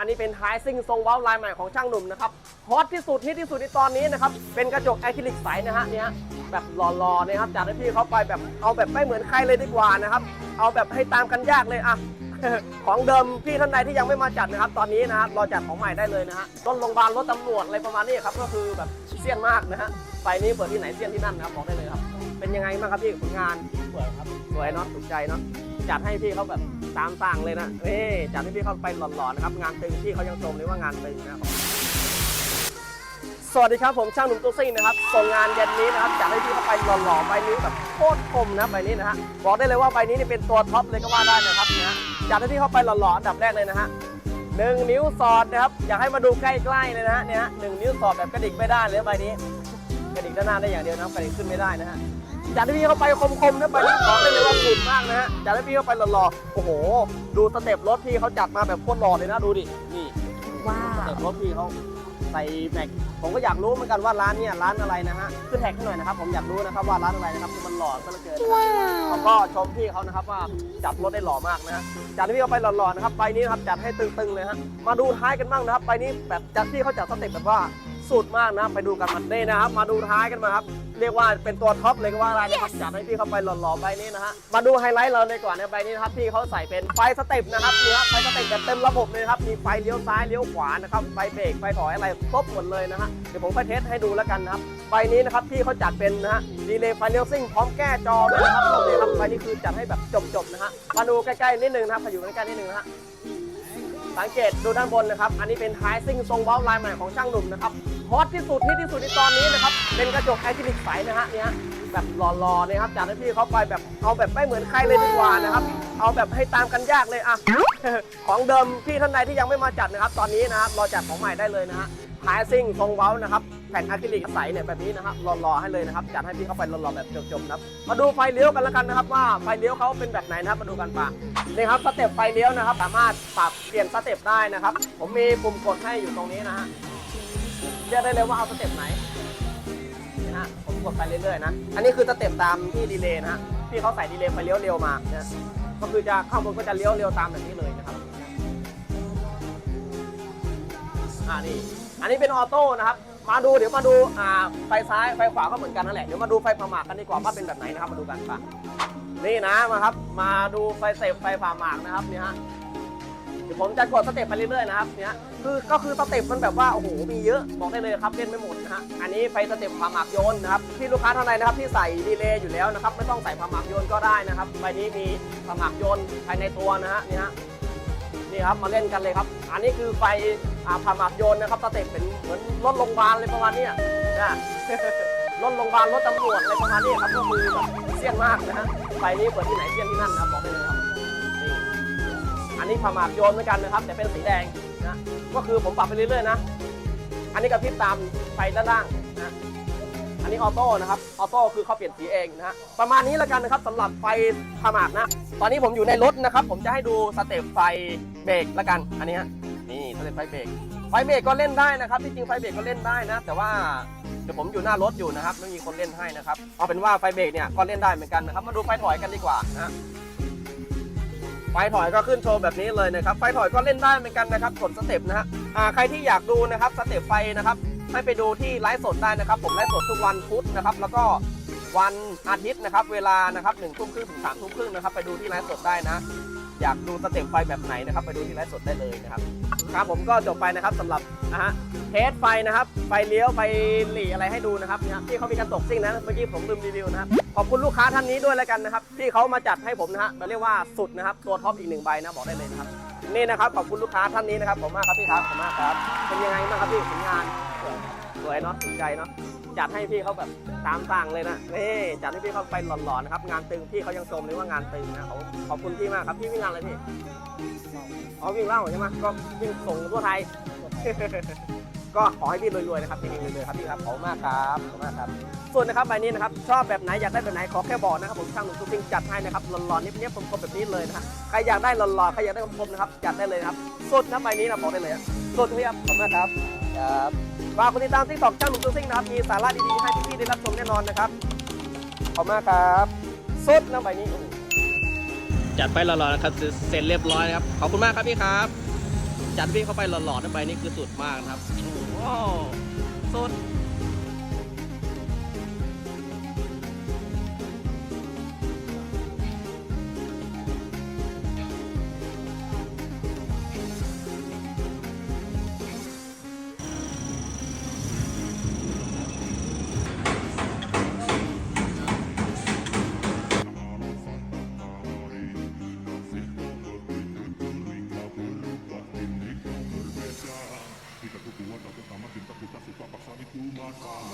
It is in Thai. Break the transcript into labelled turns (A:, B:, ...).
A: อันนี้เป็นท้ายซิ่งทรงเว้าลายใหม่ของช่างหนุ่มนะครับฮอตที่สุดฮิตที่สุดในตอนนี้นะครับ เป็นกระจกอะคริลิกใสนะฮะเนี่ยแบบหล่อๆนะครับจัดให้พี่เขาไปแบบเอาแบบไม่เหมือนใครเลยดีกว่านะครับ เอาแบบให้ตามกันยากเลยอะของเดิมพี่ท่านใดที่ยังไม่มาจัดนะครับ ตอนนี้นะครับรอจัดของใหม่ได้เลยนะฮะรถโรงพยาบาลรถตำรวจอะไรประมาณนี้ครับก็คือแบบเสี้ยนมากนะฮะไฟนี้เปิดที่ไหนเสี้ยนที่นั่นนะครับบอกได้เลยครับ เป็นยังไงบ้างครับพี่ผลงาน
B: สวยครับ
A: สวยเนาะถูกใจเนาะ จัดให้พี่เขาแบบตามสั่งเลยนะเอ้จัดให้พี่เขาไปหล่อๆนะครับงานตึงพี่เขายังชมเลยว่างานตึงนะครับสวัสดีครับผมช่างหนุ่มตู้ซิ่งนะครับส่งงานเย็นนี้นะครับจัดให้พี่เขาไปหล่อๆใบนี้แบบโคตรคมนะใบนี้นะฮะบอกได้เลยว่าใบนี้นี่เป็นตัวท็อปเลยก็ว่าได้นะครับนะจัดให้พี่เขาไปหล่อๆอันดับแรกเลยนะฮะหนึ่งนิ้วสอดนะครับอยากให้มาดูใกล้ๆเลยนะฮะเนี่ยฮะหนึ่งนิ้วสอดแบบกระดิกไม่ได้เลยใบนี้กระดิกด้านหน้าได้อย่างเดียวนะกระดิกขึ้นไม่ได้นะฮะ จัดให้พี่เข้าไปคมๆนะไปนี่บอกได้เลยว่าสุดมากนะฮะจัดให้พี่เข้าไปหล่อๆโอ้โห ดูสเต็ปรถพี่เขาจัดมาแบบโคตรหล่อเลยนะดูดินี่
C: ว้า
A: ส
C: ว
A: เต็ปรถพี่เขาใส่แม็กผมก็อยากรู้เหมือนกันว่าร้านเนี่ยร้านอะไรนะฮะขึ้นแท็กให้หน่อยนะครับผมอยากรู้นะครับว่าร้านอะไรนะครับคือมันหล่อซะเหลือเกินนะครับ
C: ว้า
A: เขาก็ชมพี่เขานะครับว่าจัดรถได้หล่อมากนะฮะจัดให้พี่เขาไปหล่อๆนะครับใบนี้นะครับจัดให้ตึงๆเลยฮะมาดูท้ายกันบ้างนะครับใบนี้แบบจัดพี่เขาจัดสเต็ปแบบว่าสุดมากนะ ไปดูกันมันนี่นะครับมาดูท้ายกันมาครับ เรียกว่าเป็นตัวท็อปเลยก็ว่าได้นะครับจัดให้พี่เขาไปหล่อๆใบนี้นะฮะมาดูไฮไลท์เราเลยก่อนนะใบนี้นะครับพี่เขาใส่เป็นไฟสเต็ปนะครับเนี่ยไฟสเต็ปแบบเต็มระบบเลยนะครับมีไฟเลี้ยวซ้ายเลี้ยวขวานะครับไฟเบรกไฟถอยอะไรครบหมดเลยนะฮะเดี๋ยวผมไปเทสให้ดูแล้วกันนะครับใบนี้นะครับพี่เขาจัดเป็นนะฮะดีเลย์ไฟเลี้ยวซิ่งพร้อมแก้จอด้วยนะครับโอเคครับใบนี้คือจัดให้แบบจบๆนะฮะมาดูใกล้ๆนิดนึงนะครับมาอยู่ใกล้ๆนิดนึงนะฮะ สังเกตดูด้านบนนะครับ อันนี้เป็นท้ายซิ่งทรงเบ้าลายใหม่ของช่างหนุ่มนะครับฮอตที่สุดนิดที่สุดในตอนนี้นะครับ เป็นกระจกอะคริลิกใสนะฮะเนี่ยแบบหล่อๆนะครับจัดให้พี่เขาไปแบบเอาแบบไม่เหมือนใครเลยดีกว่านะครับ เอาแบบให้ตามกันยากเลยอะของเดิมพี่ท่านใดที่ยังไม่มาจัดนะครับ ตอนนี้นะครับรอจัดของใหม่ได้เลยนะฮะท้ายซิ่งทรงเว้านะครับ แผ่นอะคริลิกใสเนี่ยแบบนี้นะครับหล่อๆให้เลยนะครับจัดให้พี่เขาไปหล่อๆแบบจบๆนะครับมาดูไฟเลี้ยวกันแล้วกันนะครับ ว่าไฟเลี้ยวเขาเป็นแบบไหนนะครับมาดูกันป่ะนี่ครับสเต็ปไฟเลี้ยวนะครับ สามารถปรับเปลี่ยนสเต็ปได้นะครับ ผมมีปุ่มกดให้อยู่ตรงนี้นะฮะเลือกได้เลยว่าเอาสเต็ปไหนนี่ฮะผมกดไปเรื่อยๆนะอันนี้คือสเต็ปตามที่ดีเลย์นะฮะที่เขาใส่ดีเลย์ไฟเลี้ยวเร็วมาเนี่ยก็คือจะข้างบนก็จะเลี้ยวเร็วตามแบบนี้เลยนะครับอ่านี่อันนี้เป็นออโต้นะครับ มาดูเดี๋ยวมาดูอ่าไฟซ้ายไฟขวาก็เหมือนกันนั่นแหละเดี๋ยวมาดูไฟผ่าหมากกันดีกว่าว่าเป็นแบบไหนนะครับมาดูกันปะนี่นะมาครับ มาดูไฟสเต็ปไฟผ่าหมากนะครับเนี่ยฮะเดี๋ยวผมจะกดสเต็ปไปเรื่อยๆนะครับเนี่ยคือก็คือสเต็ปมันแบบว่าโอ้โหมีเยอะบอกได้เลยครับเล่นไม่หมดนะฮะอันนี้ไฟสเต็ปผ่าหมากโยนนะครับที่ลูกค้าท่านใดนะครับที่ใส่ดีเลย์อยู่แล้วนะครับไม่ต้องใส่ผ่าหมากโยนก็ได้นะครับใบนี้มีผ่าหมากโยนภายในตัวนะฮะนี่ฮะ นี่ครับมาเล่นกันเลยครับ อันนี้คือไฟผ่าหมากโยนนะครับสเต็ปเป็นเหมือนรถโรงพยาบาลเลยประมาณนี้นะรถโรงพยาบาลรถตำรวจอะไรประมาณนี้ครับก็คือแบบเสี่ยงมากนะฮะไฟนี้เปิดที่ไหนเสี่ยงที่นั่นนะบบอกได้เลยครับนี่อันนี้ผ่าหมากโยนเหมือนกันนะครับ แต่เป็นสีแดงนะก็คือผมปรับไปเรื่อยๆนะ อันนี้กระพริบตามไฟด้านล่าง นะอันนี้ออโต้นะครับ ออโต้คือเขาเปลี่ยนสีเองนะฮะ ประมาณนี้ล้วกันนะครับสำหรับไฟผาหมากนะ ตอนนี้ผมอยู่ในรถนะครับ ผมจะให้ดูสเต็ปไฟเบรกล้วกัน อันนี้ฮะ นี่สเต็ปไฟเบรก ไฟเบรกก็เล่นได้นะครับ ที่จริงไฟเบรกก็เล่นได้นะ แต่ว่าเดี๋ยวผมอยู่หน้ารถอยู่นะครับ ไม่มีคนเล่นให้นะครับ เอาเป็นว่าไฟเบรกเนี่ยก็เล่นได้เหมือนกันนะครับ มาดูไฟถอยกันดีกว่านะไฟถอยก็ขึ้นโชว์แบบนี้เลยนะครับ ไฟถอยก็เล่นได้เหมือนกันนะครับ กดสเต็ปนะฮะอ่าใครที่อยากดูนะครับ สเต็ปไฟนะครับ ให้ไปดูที่ไลฟ์สดได้นะครับ ผมไลฟ์สดทุกวันพุธนะครับ แล้วก็วันอาทิตย์นะครับ เวลานะครับหนึ่งทุ่มครึ่งถึงสามทุ่มครึ่งนะครับ ไปดูที่ไลฟ์สดได้นะ อยากดูสเต็ปไฟแบบไหนนะครับ ไปดูที่ไลฟ์สดได้เลยนะครับ ครับผมก็จบไปนะครับสำหรับนะฮะเทสไฟนะครับ ไฟเลี้ยว ไฟหลีอะไรให้ดูนะครับเนี่ยที่เขามีการตกซิ่งนะเมื่อกี้ผมลืมรีวิวนะครับ ขอบคุณลูกค้าท่านนี้ด้วยแล้วกันนะครับ ที่เขามาจัดให้ผมนะฮะเราเรียกว่าสุดนะครับ ตัวท็อปอีกหนึ่งใบนะบอกได้เลยนะครับ นี่นะครับขอบคุณลูกค้าท่านนี้นะครับผมมากครับพี่ครับขอบคุณมากครับ เป็นยังไงบ้างครับพี่ผลงาน วยเนาะถูกใจเนาะจัดให้พี่เขาแบบตามสั่งเลยนะนี่จัดให้พี่เขาไปหล่อๆนะครับงานตึงพี่เขายังชมเลยว่างานตึงนะขอบขอบคุณพี่มากครับพี่วิ่งงานอะไรพี่อ๋อวิ่งเล่าใช่ไหมก็วิ่งส่งทั่วไทย ก็ขอให้พี่รวยๆนะครับพี่รวยๆครับพี่ครับขอบมากครับขอบคุณมากครับ ส่วนนะครับใบนี้นะครับชอบแบบไหนอยากได้แบบไหนขอแค่บอกนะครับผมช่างหนุ่มทุกสิ่งจัดให้นะครับหล่อๆนิบๆคมๆแบบนี้เลยนะฮะใครอยากได้หล่อๆใครอยากได้คมๆนะครับจัดได้เลยครับสุดนะใบนี้นะบอกได้เลยสุดพี่ครับขอบมากครับ ครับฝากกดติดตามทิกตอกช่าหนุ่มตัวซิ่งนะครับ มีสาระดีๆให้พี่ๆได้รับชมแน่นอนนะครับ ขอบคุณมากครับสุดนะใบนี้ จัดไปหล่อๆนะครับเสร็จเรียบร้อยนะครับ ขอบคุณมากครับพี่ครับ จัดพี่เข้าไปหล่อๆน้ำใบนี้คือสุดมากนะครับโอ้สุด on.